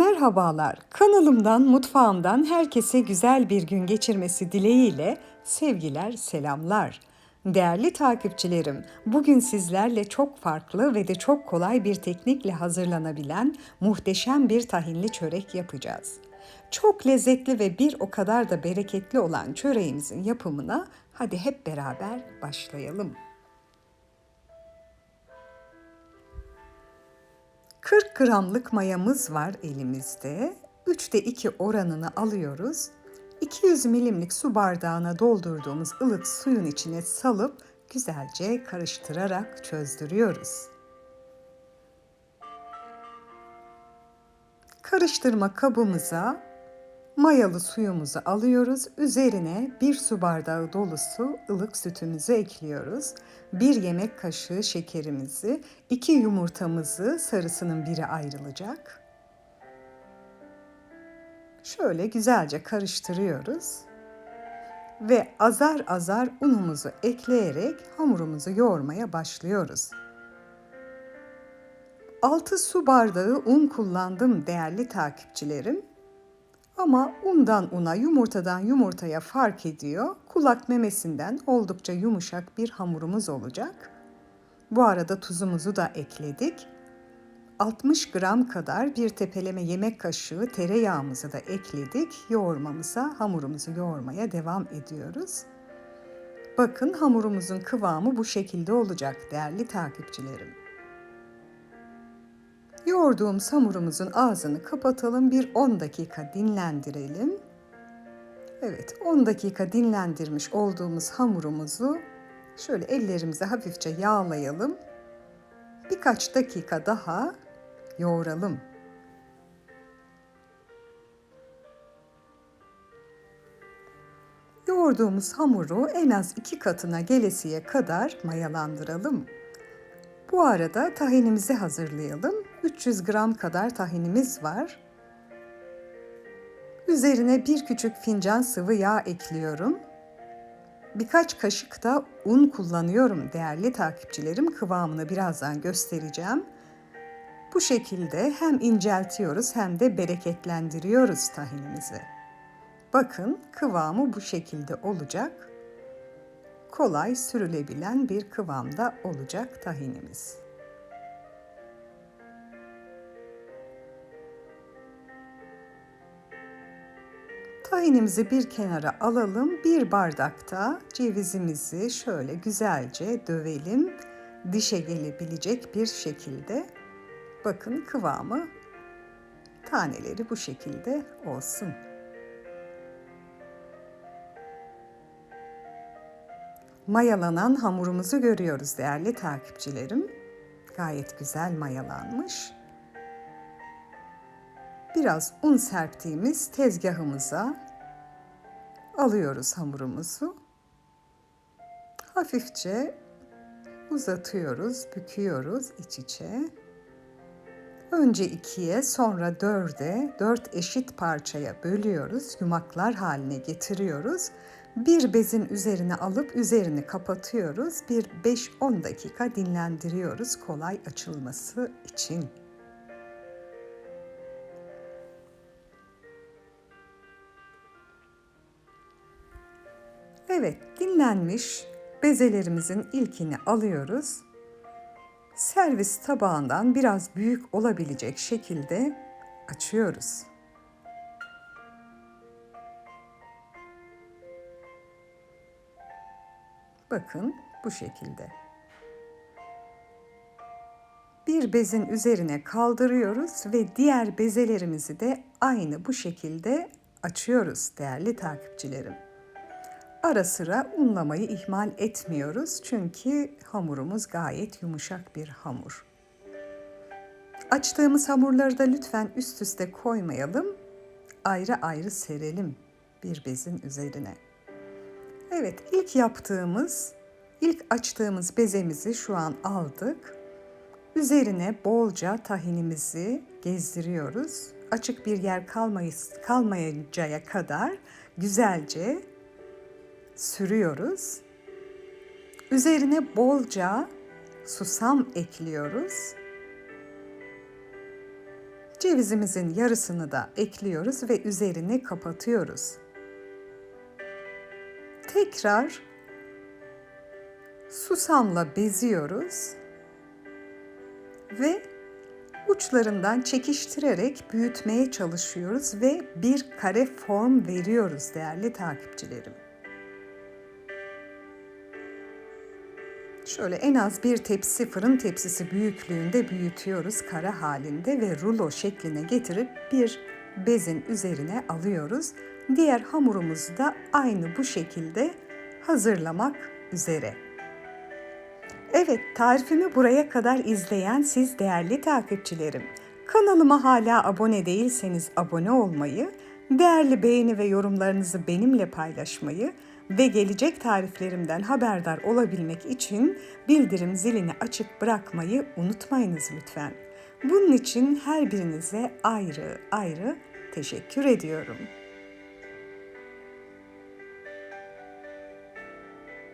Merhabalar. Kanalımdan, mutfağımdan herkese güzel bir gün geçirmesi dileğiyle sevgiler, selamlar. Değerli takipçilerim, bugün sizlerle çok farklı ve de çok kolay bir teknikle hazırlanabilen muhteşem bir tahinli çörek yapacağız. Çok lezzetli ve bir o kadar da bereketli olan çöreğimizin yapımına hadi hep beraber başlayalım. 40 gramlık mayamız var elimizde. 3'te 2 oranını alıyoruz. 200 milimlik su bardağına doldurduğumuz ılık suyun içine salıp güzelce karıştırarak çözdürüyoruz. Karıştırma kabımıza mayalı suyumuzu alıyoruz. Üzerine bir su bardağı dolusu ılık sütümüzü ekliyoruz. Bir yemek kaşığı şekerimizi, iki yumurtamızı sarısının biri ayrılacak. Şöyle güzelce karıştırıyoruz. Ve azar azar unumuzu ekleyerek hamurumuzu yoğurmaya başlıyoruz. 6 su bardağı un kullandım değerli takipçilerim. Ama undan una, yumurtadan yumurtaya fark ediyor. Kulak memesinden oldukça yumuşak bir hamurumuz olacak. Bu arada tuzumuzu da ekledik. 60 gram kadar bir tepeleme yemek kaşığı tereyağımızı da ekledik. Yoğurmamıza, hamurumuzu yoğurmaya devam ediyoruz. Bakın hamurumuzun kıvamı bu şekilde olacak değerli takipçilerim. Yoğurduğumuz hamurumuzun ağzını kapatalım. Bir 10 dakika dinlendirelim. Evet 10 dakika dinlendirmiş olduğumuz hamurumuzu şöyle ellerimize hafifçe yağlayalım. Birkaç dakika daha yoğuralım. Yoğurduğumuz hamuru en az iki katına gelesiye kadar mayalandıralım. Bu arada tahinimizi hazırlayalım. 300 gram kadar tahinimiz var. Üzerine bir küçük fincan sıvı yağ ekliyorum. Birkaç kaşık da un kullanıyorum değerli takipçilerim. Kıvamını birazdan göstereceğim. Bu şekilde hem inceltiyoruz hem de bereketlendiriyoruz tahinimizi. Bakın kıvamı bu şekilde olacak kolay sürülebilen bir kıvamda olacak tahinimiz. Tahinimizi bir kenara alalım. Bir bardakta cevizimizi şöyle güzelce dövelim. Dişe gelebilecek bir şekilde. Bakın kıvamı taneleri bu şekilde olsun. mayalanan hamurumuzu görüyoruz değerli takipçilerim. Gayet güzel mayalanmış. Biraz un serptiğimiz tezgahımıza alıyoruz hamurumuzu. Hafifçe uzatıyoruz, büküyoruz iç içe. Önce ikiye sonra dörde, dört eşit parçaya bölüyoruz, yumaklar haline getiriyoruz bir bezin üzerine alıp üzerini kapatıyoruz. Bir 5-10 dakika dinlendiriyoruz kolay açılması için. Evet, dinlenmiş bezelerimizin ilkini alıyoruz. Servis tabağından biraz büyük olabilecek şekilde açıyoruz. Bakın bu şekilde. Bir bezin üzerine kaldırıyoruz ve diğer bezelerimizi de aynı bu şekilde açıyoruz değerli takipçilerim. Ara sıra unlamayı ihmal etmiyoruz çünkü hamurumuz gayet yumuşak bir hamur. Açtığımız hamurları da lütfen üst üste koymayalım. Ayrı ayrı serelim bir bezin üzerine. Evet, ilk yaptığımız, ilk açtığımız bezemizi şu an aldık. Üzerine bolca tahinimizi gezdiriyoruz. Açık bir yer kalmayıncaya kadar güzelce sürüyoruz. Üzerine bolca susam ekliyoruz. Cevizimizin yarısını da ekliyoruz ve üzerini kapatıyoruz. Tekrar susamla beziyoruz ve uçlarından çekiştirerek büyütmeye çalışıyoruz ve bir kare form veriyoruz değerli takipçilerim. Şöyle en az bir tepsi fırın tepsisi büyüklüğünde büyütüyoruz kare halinde ve rulo şekline getirip bir bezin üzerine alıyoruz. Diğer hamurumuzu da aynı bu şekilde hazırlamak üzere. Evet, tarifimi buraya kadar izleyen siz değerli takipçilerim. Kanalıma hala abone değilseniz abone olmayı, değerli beğeni ve yorumlarınızı benimle paylaşmayı ve gelecek tariflerimden haberdar olabilmek için bildirim zilini açık bırakmayı unutmayınız lütfen. Bunun için her birinize ayrı ayrı teşekkür ediyorum.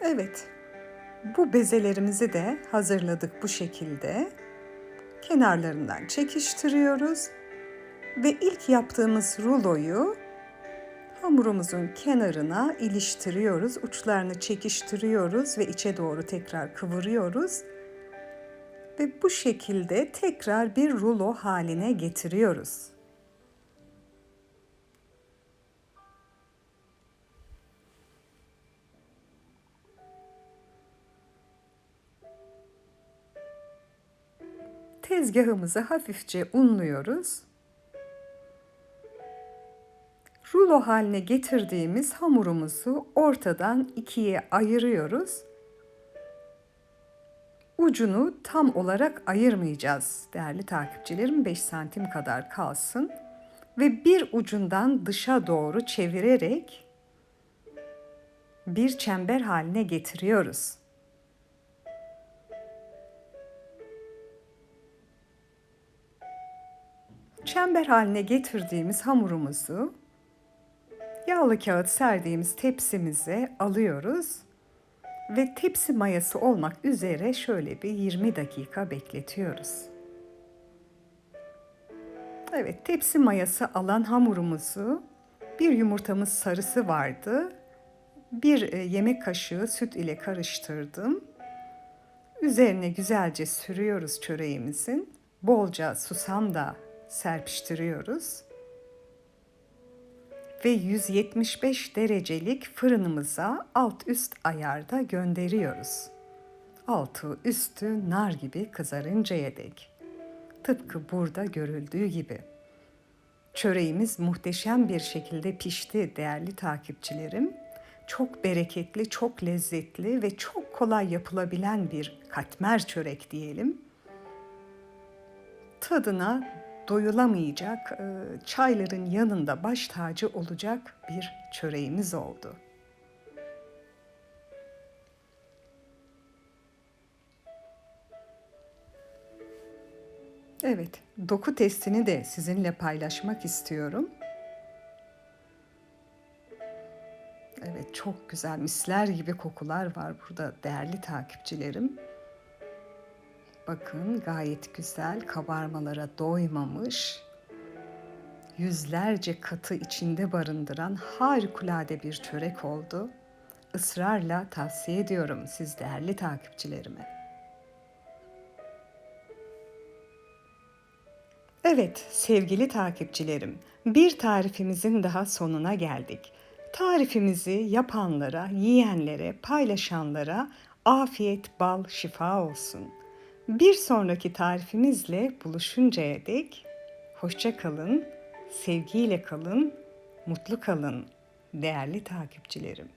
Evet, bu bezelerimizi de hazırladık bu şekilde. Kenarlarından çekiştiriyoruz ve ilk yaptığımız ruloyu hamurumuzun kenarına iliştiriyoruz. Uçlarını çekiştiriyoruz ve içe doğru tekrar kıvırıyoruz. Ve bu şekilde tekrar bir rulo haline getiriyoruz. Tezgahımızı hafifçe unluyoruz. Rulo haline getirdiğimiz hamurumuzu ortadan ikiye ayırıyoruz. Ucunu tam olarak ayırmayacağız değerli takipçilerim. 5 santim kadar kalsın. Ve bir ucundan dışa doğru çevirerek bir çember haline getiriyoruz. Çember haline getirdiğimiz hamurumuzu yağlı kağıt serdiğimiz tepsimize alıyoruz ve tepsi mayası olmak üzere şöyle bir 20 dakika bekletiyoruz. Evet, tepsi mayası alan hamurumuzu bir yumurtamız sarısı vardı. Bir e, yemek kaşığı süt ile karıştırdım. Üzerine güzelce sürüyoruz çöreğimizin. Bolca susam da serpiştiriyoruz. Ve 175 derecelik fırınımıza alt üst ayarda gönderiyoruz. Altı üstü nar gibi kızarıncaya dek. Tıpkı burada görüldüğü gibi. Çöreğimiz muhteşem bir şekilde pişti değerli takipçilerim. Çok bereketli, çok lezzetli ve çok kolay yapılabilen bir katmer çörek diyelim. Tadına doyulamayacak, e, çayların yanında baş tacı olacak bir çöreğimiz oldu. Evet, doku testini de sizinle paylaşmak istiyorum. Evet, çok güzel misler gibi kokular var burada değerli takipçilerim. Bakın gayet güzel kabarmalara doymamış. Yüzlerce katı içinde barındıran harikulade bir çörek oldu. Israrla tavsiye ediyorum siz değerli takipçilerime. Evet sevgili takipçilerim, bir tarifimizin daha sonuna geldik. Tarifimizi yapanlara, yiyenlere, paylaşanlara afiyet, bal, şifa olsun. Bir sonraki tarifimizle buluşuncaya dek hoşça kalın, sevgiyle kalın, mutlu kalın değerli takipçilerim.